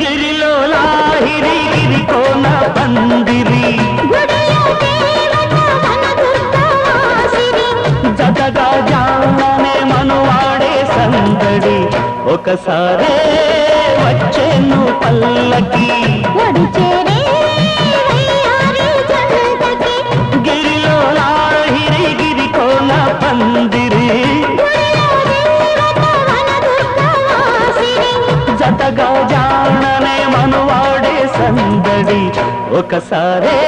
గిరిలో లాహిరి గిరి కోన పందిరి జతగా జాననే మనువాడే సందడి. ఒకసారే వచ్చేను పల్లకి. గిరిలో లాహిరి గిరి కోన పందిరి జతగా జాననే మనువాడే సందడి. ఒకసారే